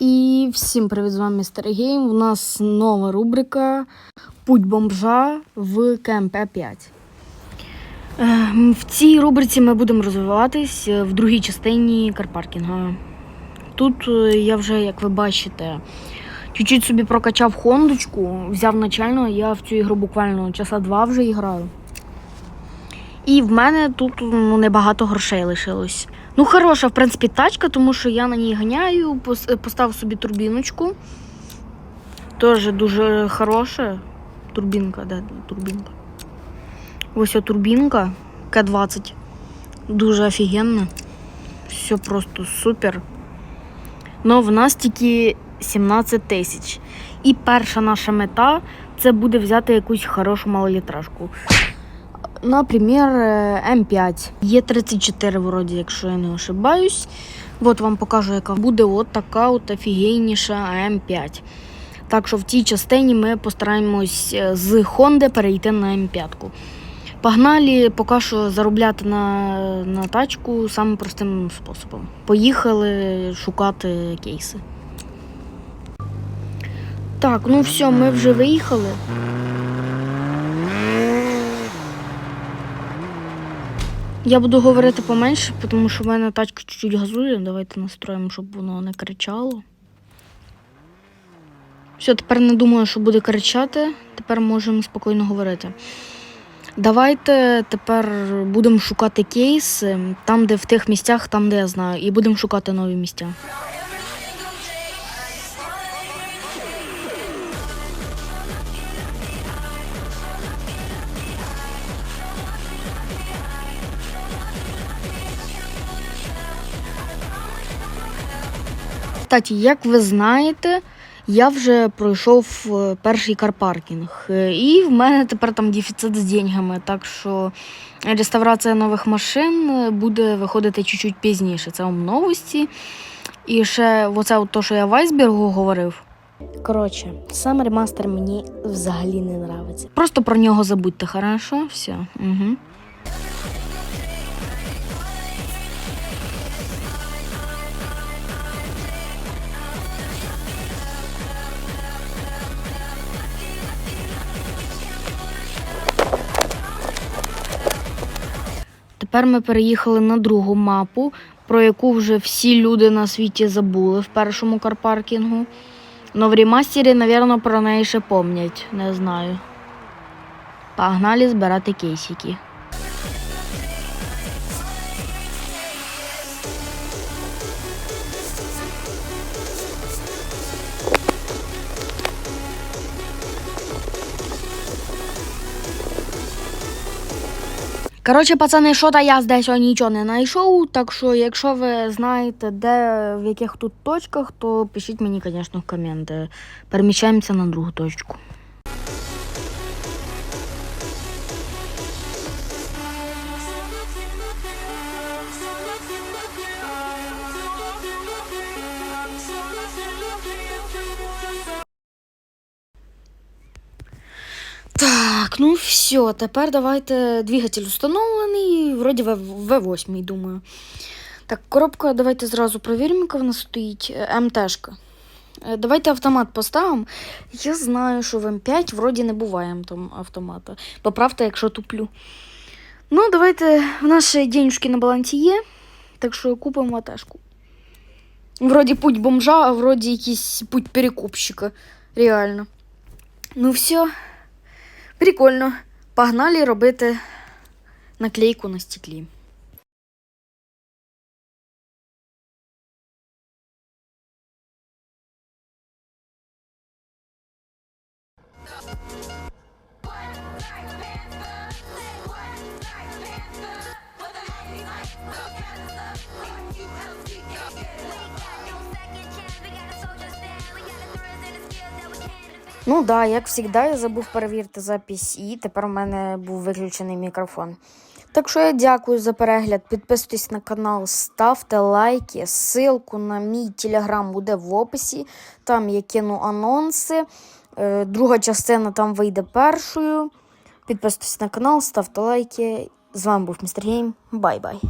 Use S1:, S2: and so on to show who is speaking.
S1: І всім привіт, з вами Містер Гейм. У нас нова рубрика Путь бомжа в КМП 5. Ем, В цій рубриці ми будемо розвиватись е, в другій частині карпаркінга. Тут е, я вже, як ви бачите, чуть-чуть собі прокачав хондочку, взяв начально, я в цю ігру буквально часа два вже граю. І в мене тут ну, небагато грошей лишилось. Ну, хороша, в принципі, тачка, тому що я на ній ганяю, пос- поставив собі турбіночку. Теж дуже хороша. Турбінка, де турбінка? Ось о турбінка К-20. Дуже офігенна. Все просто супер. Ну, в нас тільки 17 тисяч. І перша наша мета це буде взяти якусь хорошу малолітражку. Наприклад, М5. Є 34 вроді, якщо я не ошибаюсь. От вам покажу, яка буде от така от офігенніша М5. Так що в цій частині ми постараємось е, з Honda перейти на М5. Погнали поки що заробляти на, на тачку самим простим способом. Поїхали шукати кейси. Так, ну все, ми вже виїхали. Я буду говорити поменше, тому що в мене тачка чуть-чуть газує. Давайте настроїмо, щоб воно не кричало. Все, тепер не думаю, що буде кричати. Тепер можемо спокійно говорити. Давайте тепер будемо шукати кейси там, де в тих місцях, там, де я знаю, і будемо шукати нові місця. Кстати, як ви знаєте, я вже пройшов е, перший карпаркінг. Е, І в мене тепер там дефіцит з деньгами. Так що реставрація нових машин е, буде виходити чуть-чуть пізніше. Це вам новості. І ще оце от то, що я в Айсбергу говорив. Коротше, сам ремастер мені взагалі не нравиться. Просто про нього забудьте, хорошо? Все. Угу. Тепер ми переїхали на другу мапу, про яку вже всі люди на світі забули в першому карпаркінгу. Но в ремастері, напевно, про неї ще помнять, не знаю. Погнали збирати кейсики. Коротше, пацани, що та я десь нічого не знайшов. Так що, якщо ви знаєте, де в яких тут точках, то пишіть мені, звісно, в коменти. Переміщаємося на другу точку. Так, ну все, тепер давайте двигатель установлений, вроді В8, думаю. Так, коробка, давайте зразу перевіримо, яка вона стоїть. Е, МТшка. Е, Давайте автомат поставимо. Я знаю, що в М5 вроді не буває там автомата. Поправте, якщо туплю. Ну, давайте, в нас ще денежки на балансі є, так що купимо АТшку. Вроді путь бомжа, а вроді якийсь путь перекупщика. Реально. Ну все. Прикольно. Погнали робити наклейку на стеклі. Ну да, як завжди, я забув перевірити запись і тепер у мене був виключений мікрофон. Так що я дякую за перегляд. Підписуйтесь на канал, ставте лайки. Ссылку на мій телеграм буде в описі. Там я кину анонси. Е, Друга частина там вийде першою. Підписуйтесь на канал, ставте лайки. З вами був Містер Гейм. Бай-бай.